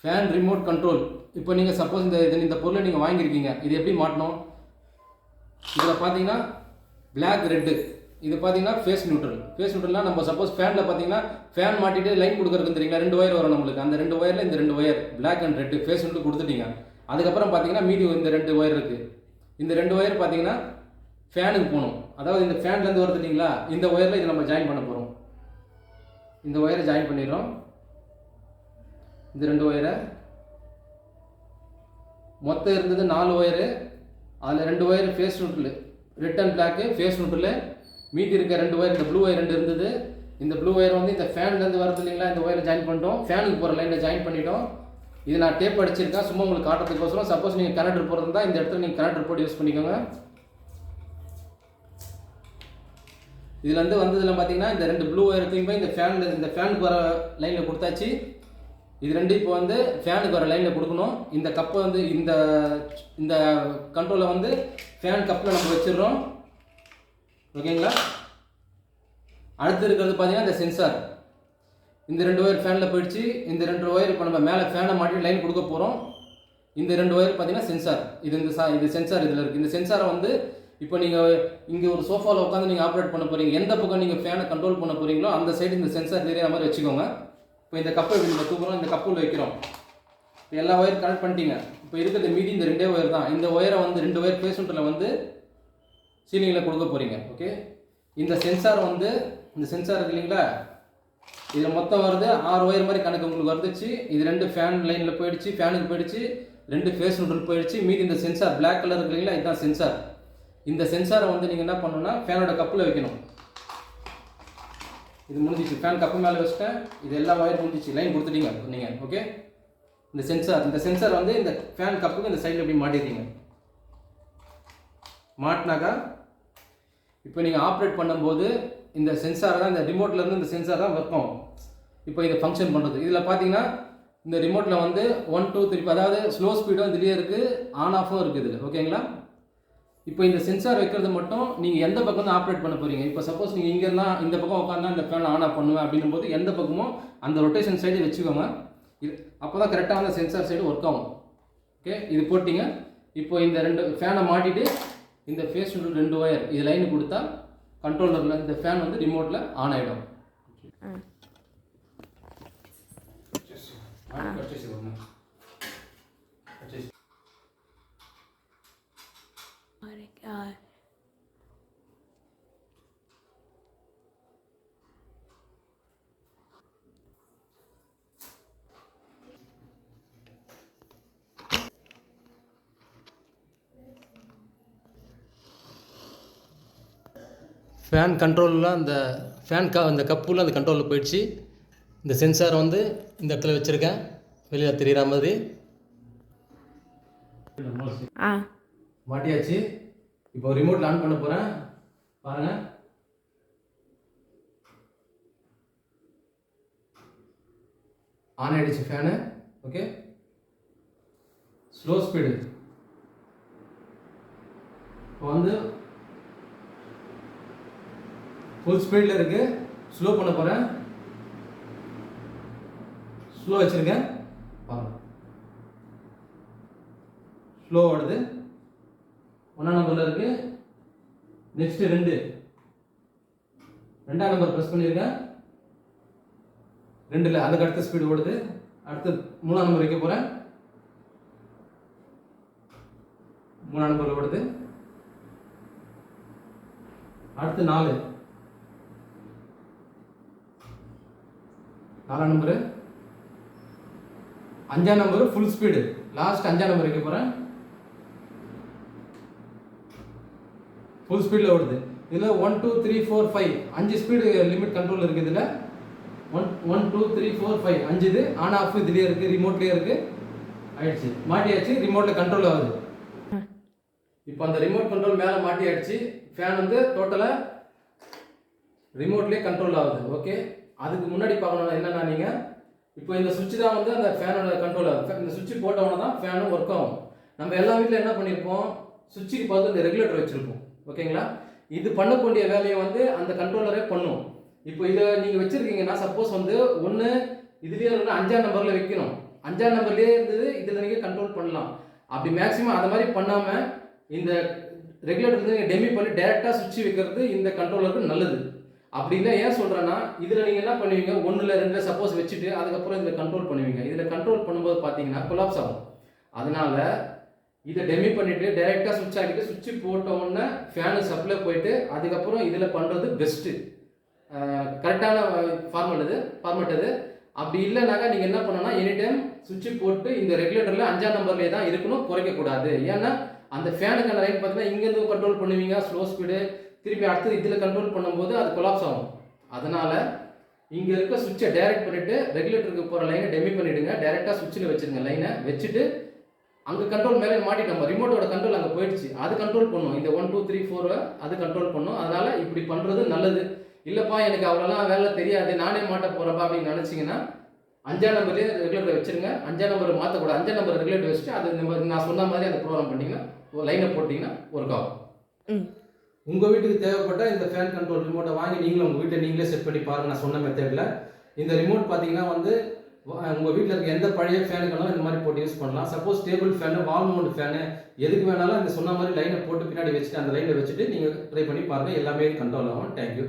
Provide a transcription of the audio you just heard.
Fan remote control இப்போ நீங்கள் suppose இந்த இது இந்த பொருளை நீங்கள் வாங்கியிருக்கீங்க. இது எப்படி மாட்டணும்? இதில் பார்த்தீங்கன்னா பிளாக் ரெட்டு இது பார்த்தீங்கன்னா ஃபேஸ் நியூட்ரல் ஃபேஸ் நியூட்ரல்னா நம்ம சப்போஸ் ஃபேனில் பார்த்தீங்கன்னா ஃபேன் மாட்டிட்டு லைன் கொடுக்குறது தெரியுங்களா? ரெண்டு ஒயர் வரும் நம்மளுக்கு. அந்த ரெண்டு ஒயரில் இந்த ரெண்டு wire black and red phase neutral கொடுத்துட்டீங்க. அதுக்கப்புறம் பார்த்தீங்கன்னா மீதி இந்த ரெண்டு ஒயர் இருக்குது இந்த ரெண்டு ஒயர் பார்த்தீங்கன்னா ஃபேனுக்கு போகணும். அதாவது இந்த ஃபேன்லேருந்து வருது இல்லைங்களா? இந்த ஒயரில் இதை நம்ம ஜாயின் பண்ண போகிறோம் இந்த ஒயரை ஜாயின் பண்ணிடுறோம். இந்த ரெண்டு ஒயரை. மொத்தம் இருந்தது நாலு ஒயரு. அதில் ரெண்டு wire phase neutral red and black phase neutral மீதி இருக்க ரெண்டு ஒயர் இந்த ப்ளூ ஒயர் ரெண்டு இருந்தது. இந்த ப்ளூ ஒயர் வந்து இந்த ஃபேன்லேருந்து வரது இல்லைங்களா? இந்த ஒயரை ஜாயின் பண்ணிட்டோம். ஃபேனுக்கு போகிற லைனில் ஜாயின் பண்ணிட்டோம். இது நான் டேப் அடிச்சிருக்கேன். சும்மா உங்களுக்கு காட்டுறதுக்கோசரம். சப்போஸ் நீங்கள் கனெக்டர் போகிறதா இந்த இடத்துல நீங்கள் கனெக்டர் போட்டு யூஸ் பண்ணிக்கோங்க. இதுலேருந்து வந்ததில் பார்த்தீங்கன்னா இந்த ரெண்டு ப்ளூ ஒயருக்கும் போய் இந்த ஃபேனில் இந்த ஃபேனுக்கு வர லைனில் கொடுத்தாச்சு. இது ரெண்டு இப்போ வந்து ஃபேனுக்கு வர லைனில் கொடுக்கணும். இந்த கப்பை வந்து இந்த இந்த கண்ட்ரோலை வந்து ஃபேன் கப்பில் நம்ம வச்சிடுறோம். ஓகேங்களா அடுத்து இருக்கிறது பார்த்தீங்கன்னா இந்த சென்சார் இந்த ரெண்டு ஒயர் ஃபேனில் போயிடுச்சு. இந்த ரெண்டு ஒயர் இப்போ நம்ம மேலே ஃபேனை மாட்டி லைன் கொடுக்க போகிறோம் இந்த ரெண்டு ஒயர் பார்த்தீங்கன்னா சென்சார் இது இந்த சா இது சென்சார் இதில் இருக்குது இந்த சென்சாரை வந்து இப்போ நீங்கள் இங்கே ஒரு சோஃபாவில் உட்காந்து நீங்கள் ஆப்ரேட் பண்ண போகிறீங்க எந்த பக்கம் நீங்கள் ஃபேனை கண்ட்ரோல் பண்ண போகிறீங்களோ அந்த சைடு இந்த சென்சார் தெரியாத மாதிரி வச்சுக்கோங்க. இப்போ இந்த கப்பை இப்படி நம்ம தூக்குறோம் இந்த கப்பில் வைக்கிறோம். இப்போ எல்லா ஒயர் கனெக்ட் பண்ணிட்டீங்க. இப்போ இருக்கிறது மீதி இந்த ரெண்டே ஒயர் தான். இந்த ஒயரை வந்து ரெண்டு ஒயர் பேசுன்ட்டில் வந்து சீலிங்கில் கொடுக்க போகிறீங்க ஓகே இந்த சென்சார் வந்து இந்த சென்சார் இருக்கு இல்லைங்களா? இதில் மொத்தம் வருது ஆறு ஒயர் மாதிரி கணக்கு உங்களுக்கு வந்துச்சு இது ரெண்டு ஃபேன் லைனில் போயிடுச்சு ஃபேனுக்கு போயிடுச்சு ரெண்டு ஃபேஸ் நோட்டில் போயிடுச்சு. மீதி இந்த சென்சார் பிளாக் கலர் இருக்கு இல்லைங்களா? இதுதான் சென்சார் இந்த சென்சாரை வந்து நீங்கள் என்ன பண்ணணும்னா ஃபேனோட கப்பில் வைக்கணும். இது முடிஞ்சிச்சு. ஃபேன் கப்பு மேலே வச்சுட்டேன் இது எல்லா ஒயர் முடிஞ்சிச்சு. லைன் கொடுத்துட்டீங்க. நீங்கள் ஓகே இந்த சென்சார் இந்த சென்சார் வந்து இந்த ஃபேன் கப்புக்கு இந்த சைடில் எப்படி மாட்டிடுறீங்க மாட்டினாக்கா இப்போ நீங்கள் ஆப்ரேட் பண்ணும்போது இந்த சென்சார் தான் இந்த ரிமோட்லேருந்து இந்த சென்சார் தான் ஒர்க் ஆகும். இப்போ இதை ஃபங்க்ஷன் பண்ணுறது இதில் பார்த்தீங்கன்னா இந்த ரிமோட்டில் வந்து ஒன் டூ த்ரீ அதாவது ஸ்லோ ஸ்பீடும் இதுலேயே இருக்குது ஆன் ஆஃபும் இருக்குது ஓகேங்களா இப்போ இந்த சென்சார் வைக்கிறது மட்டும் நீங்கள் எந்த பக்கம் தான் ஆப்ரேட் பண்ண போகிறீங்க இப்போ சப்போஸ் நீங்கள் இங்கே இருந்தால் இந்த பக்கம் உட்காந்தா இந்த ஃபேன் ஆன் ஆஃப் பண்ணுவேன் அப்படின்னும் போது எந்த பக்கமும் அந்த ரொட்டேஷன் சைடு வச்சுக்கோங்க. இது அப்போ தான் கரெக்டாக அந்த சென்சார் சைடு ஒர்க் ஆகும். ஓகே இது போட்டிங்க. இப்போ இந்த ரெண்டு ஃபேனை மாட்டிட்டு இந்த ஃபேஸ் ரெண்டு ஒயர் இது லைன் கொடுத்தா கண்ட்ரோலரில் இந்த ஃபேன் வந்து ரிமோட்டில் ஆன் ஆகிடும் my ஃபேன் கண்ட்ரோலில் அந்த ஃபேன் க அந்த கப்புல அந்த கண்ட்ரோலில் போயிடுச்சு. இந்த சென்சார் வந்து இந்த இடத்துல வச்சுருக்கேன். வெளியில் தெரிகிற மாதிரி. ஆ. மாட்டியாச்சு. இப்போ ரிமோட்டில் ஆன் பண்ண போகிறேன் பாருங்கள் ஆன் ஆயிடுச்சு ஃபேனு ஓகே ஸ்லோ ஸ்பீடு இப்போ வந்து ஃபுல் ஸ்பீடில் இருக்குது ஸ்லோ பண்ண போகிறேன் ஸ்லோ வச்சுருக்கேன். பாருங்க. ஸ்லோ ஓடுது. ஒன்றாம் நம்பரில் இருக்குது நெக்ஸ்ட்டு ரெண்டு. ரெண்டாம் நம்பர் ப்ரெஸ் பண்ணியிருக்கேன் ரெண்டில் அதுக்கு அடுத்த ஸ்பீடு ஓடுது. அடுத்து மூணாம் நம்பர் வைக்க போகிறேன் மூணாம் நம்பரில் ஓடுது. அடுத்து நாலு. நாலாம் நம்பரு அஞ்சாம் நம்பரு ஃபுல் ஸ்பீடு லாஸ்ட் அஞ்சாம் நம்பர் வைக்க போகிறேன் ஃபுல் ஸ்பீடில் ஓடுது. இதில் one two three four five அஞ்சு ஸ்பீடு லிமிட் கண்ட்ரோல் இருக்குது இதில். One one two three four five அஞ்சு இது ஆன் ஆஃப் இதுலேயே இருக்குது ரிமோட்லேயே இருக்குது ஆயிடுச்சு. மாட்டியாச்சு ரிமோட்டில் கண்ட்ரோல் ஆகுது. இப்போ அந்த ரிமோட் கண்ட்ரோல் மேலே மாட்டியாச்சு. ஃபேன் வந்து டோட்டலாக ரிமோட்லேயே கண்ட்ரோல் ஆகுது. ஓகே அதுக்கு முன்னாடி பார்க்கணும் என்னென்னா நீங்கள் இப்போ இந்த சுவிட்ச் தான் வந்து அந்த ஃபேனோட கண்ட்ரோல் ஆகுது இந்த சுவிட்ச் போட்டவொன்னே தான் ஃபேனும் ஒர்க் ஆகும். நம்ம எல்லா வீட்டில் என்ன பண்ணியிருப்போம் சுவிட்சுக்கு பார்த்து இந்த ரெகுலேட்டர் வச்சுருப்போம். ஓகேங்களா இது பண்ணக்கூடிய வேலையை வந்து அந்த கண்ட்ரோலரே பண்ணும். இப்போ இதை நீங்கள் வச்சுருக்கீங்கன்னா சப்போஸ் வந்து ஒன்று இதுலேயே வந்து அஞ்சாம் நம்பரில் வைக்கணும். அஞ்சாம் நம்பர்லேயே இருந்தது இதில் நீங்கள் கண்ட்ரோல் பண்ணலாம். அப்படி மேக்ஸிமம் அதை மாதிரி பண்ணாமல் இந்த ரெகுலேட்டர் நீங்கள் டெமி பண்ணி டேரெக்டாக சுவிட்ச் வைக்கிறது இந்த கண்ட்ரோலருக்கு நல்லது. அப்படின்னா ஏன் சொல்கிறேன்னா இதில் நீங்கள் என்ன பண்ணுவீங்க? ஒன்றில் ரெண்டு சப்போஸ் வச்சுட்டு அதுக்கப்புறம் இதில் கண்ட்ரோல் பண்ணுவீங்க. இதில் கண்ட்ரோல் பண்ணும்போது பார்த்தீங்கன்னா கொலாப்ஸ் ஆகும். அதனால் இதை டெமி பண்ணிட்டு டைரெக்டாக சுவிட்ச் ஆகிட்டு சுவிட்ச் போட்ட உடனே ஃபேனு சப்ளை போயிட்டு அதுக்கப்புறம் இதில் பண்ணுறது பெஸ்ட்டு கரெக்டான ஃபார்மெட் இது ஃபார்மெட் இது. அப்படி இல்லைனாக்கா நீங்கள் என்ன பண்ணணும்னா எனி டைம் சுவிட்ச் போட்டு இந்த ரெகுலேட்டரில் அஞ்சாம் நம்பர்லேயே தான் இருக்கணும் குறைக்கக்கூடாது. ஏன்னா அந்த ஃபேனுக்கான லைன் பார்த்தீங்கன்னா இங்கேருந்து கண்ட்ரோல் பண்ணுவீங்க ஸ்லோ ஸ்பீடு திருப்பி அடுத்தது இதில் கண்ட்ரோல் பண்ணும்போது அது கொலாப்ஸ் ஆகும். அதனால் இங்கே இருக்க சுவிட்சை டைரக்ட் பண்ணிவிட்டு ரெகுலேட்டருக்கு போகிற லைனை டெமி பண்ணிவிடுங்க டேரெக்டாக சுவிட்சில் வச்சுருங்க லைனை வச்சுட்டு அங்கே கண்ட்ரோல் மேலே மாட்டி நம்ம ரிமோட்டோட கண்ட்ரோல் அங்கே போயிடுச்சு. அது கண்ட்ரோல் பண்ணும். இந்த ஒன் டூ த்ரீ ஃபோர் அது கண்ட்ரோல் பண்ணும். அதனால் இப்படி பண்ணுறது நல்லது. இல்லைப்பா எனக்கு அவ்வளோலாம் வேலை தெரியாது. நானே மாட்ட போகிறப்பா அப்படின்னு நினச்சிங்கன்னா அஞ்சாம் நம்பர்லேயே ரெகுலேட்டர் வச்சிருங்க. அஞ்சாம் நம்பர் மாற்றக்கூடாது அஞ்சாம் நம்பர் ரெகுலேட்டர் வச்சுட்டு அது நான் சொன்ன மாதிரி அந்த ப்ரோக்ராம் பண்ணிங்கன்னா லைனை போட்டிங்கன்னா ஒர்க் ஆகும். ம். உங்கள் வீட்டுக்கு தேவைப்பட்ட இந்த ஃபேன் கண்ட்ரோல் ரிமோட்டை வாங்கி நீங்களும் உங்கள் வீட்டை நீங்களே செட் பண்ணி பாருங்க நான் சொன்ன மெத்தடில் இந்த ரிமோட் பார்த்தீங்கன்னா வந்து உங்கள் வீட்டில் இருக்க எந்த பழைய ஃபேனுக்கெல்லாம் இந்த மாதிரி போட்டு யூஸ் பண்ணலாம். Suppose table fan wall mount fan எதுக்கு வேணாலும் இந்த சொன்ன மாதிரி லைனை போட்டு பின்னாடி வச்சுட்டு அந்த லைனை வச்சுட்டு நீங்கள் ட்ரை பண்ணி பாருங்கள் எல்லாமே கண்ட்ரோல் ஆகும். தேங்க்யூ